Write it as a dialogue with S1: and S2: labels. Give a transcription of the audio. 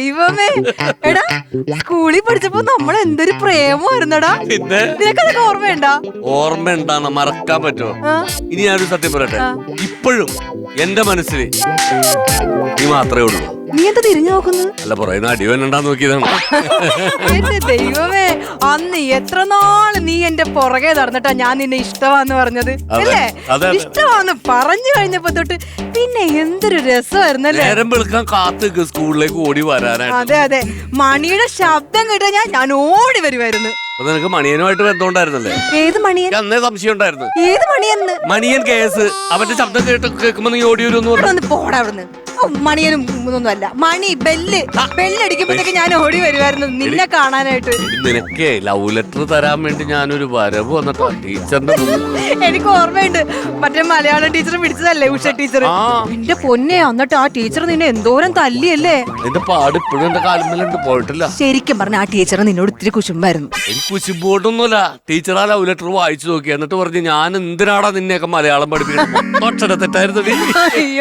S1: ദൈവമേ. എടാ സ്കൂളിൽ പഠിച്ചപ്പോ നമ്മൾ എന്തൊരു പ്രേമമായിരുന്നടാ.
S2: പിന്നെ?
S1: നിനക്കതൊക്കെ ഓർമ്മയുണ്ടാ?
S2: ഓർമ്മ ഉണ്ടാന്ന് മറക്കാൻ പറ്റുമോ? ഇനി ഞാനൊരു സത്യം പറയട്ടെ. ഇപ്പോഴും എന്റെ മനസ്സിൽ നീ മാത്രമേ ഉള്ളൂ.
S1: നീ എന്താ തിരിഞ്ഞു നോക്കുന്നത്
S2: അല്ല പറയുന്ന അടിവൻ ഉണ്ടാന്ന് നോക്കിയതാണ്.
S1: എന്റെ ദൈവമേ. അന്ന് എത്ര നാൾ നീ എന്റെ പുറകെ നടന്നിട്ടാ ഞാൻ നിന്നെ ഇഷ്ടമാന്ന് പറഞ്ഞത്?
S2: അതെ,
S1: അല്ലേ?
S2: അതെ, അതെ.
S1: ഇഷ്ടമാന്ന് പറഞ്ഞു കഴിഞ്ഞപ്പോ തൊട്ട് പിന്നെ എന്തൊരു രസമായിരുന്നല്ലേ?
S2: നേരം വെളുക്കാൻ കാത്തു സ്കൂളിലേക്ക് ഓടി വരാനായിട്ട്.
S1: അതെ അതെ. മണിയുടെ ശബ്ദം കേട്ടാ ഞാൻ ഞാൻ ഓടി വരുമായിരുന്നു
S2: അപ്പൊ നിനക്ക് മണിയനുമായിട്ട് ബന്ധമുണ്ടായിരുന്നല്ലേ?
S1: ഏത് മണിയൻ?
S2: എനിക്ക് അന്നേ സംശയം ഉണ്ടായിരുന്നു.
S1: ഏത് മണിയെന്ന്?
S2: മണിയൻ കേസ്. അവന്റെ ശബ്ദം കേട്ട് കേൾക്കുമ്പോ നീ ഓടി വരുമെന്ന്
S1: ഇവിടെ
S2: പറഞ്ഞു
S1: പോടാ അവിടുന്ന് ഓ, മണിയനും ഒന്നും അല്ല മണി ബെല്ല് ബെല്ലടിക്കുമ്പോഴത്തേക്ക് ഞാൻ ഓടി വരുമായിരുന്നു നിന്നെ കാണാനായിട്ട്.
S2: നിനക്കേ ലവ് ലെറ്റർ തരാൻ വേണ്ടി ഞാനൊരു വരവ് വന്നിട്ടോ? ടീച്ചറിന്റെ.
S1: എനിക്ക് ഓർമ്മയുണ്ട്. മറ്റേ മലയാളം ടീച്ചർ പിടിച്ചതല്ലേ ഉഷ ടീച്ചർ? എന്റെ പൊന്നെ എന്നിട്ട് ആ ടീച്ചർ നിന്നെ എന്തോരം തല്ലിയല്ലേ?
S2: എന്റെ പാട് ഇപ്പോഴും എന്റെ പോയിട്ടില്ല.
S1: ശരിക്കും പറഞ്ഞ ആ ടീച്ചർ നിന്നോട് ഇത്തിരി കുശുമ്പായിരുന്നു.
S2: എനിക്ക് കുശുമ്പോട്ടൊന്നുമില്ല ടീച്ചർ ആ ലവ് ലെറ്റർ വായിച്ചു നോക്കി. എന്നിട്ട് പറഞ്ഞു ഞാൻ എന്തിനാടാ നിന്നെയൊക്കെ മലയാളം പഠിപ്പിക്കണം?
S1: അയ്യോ.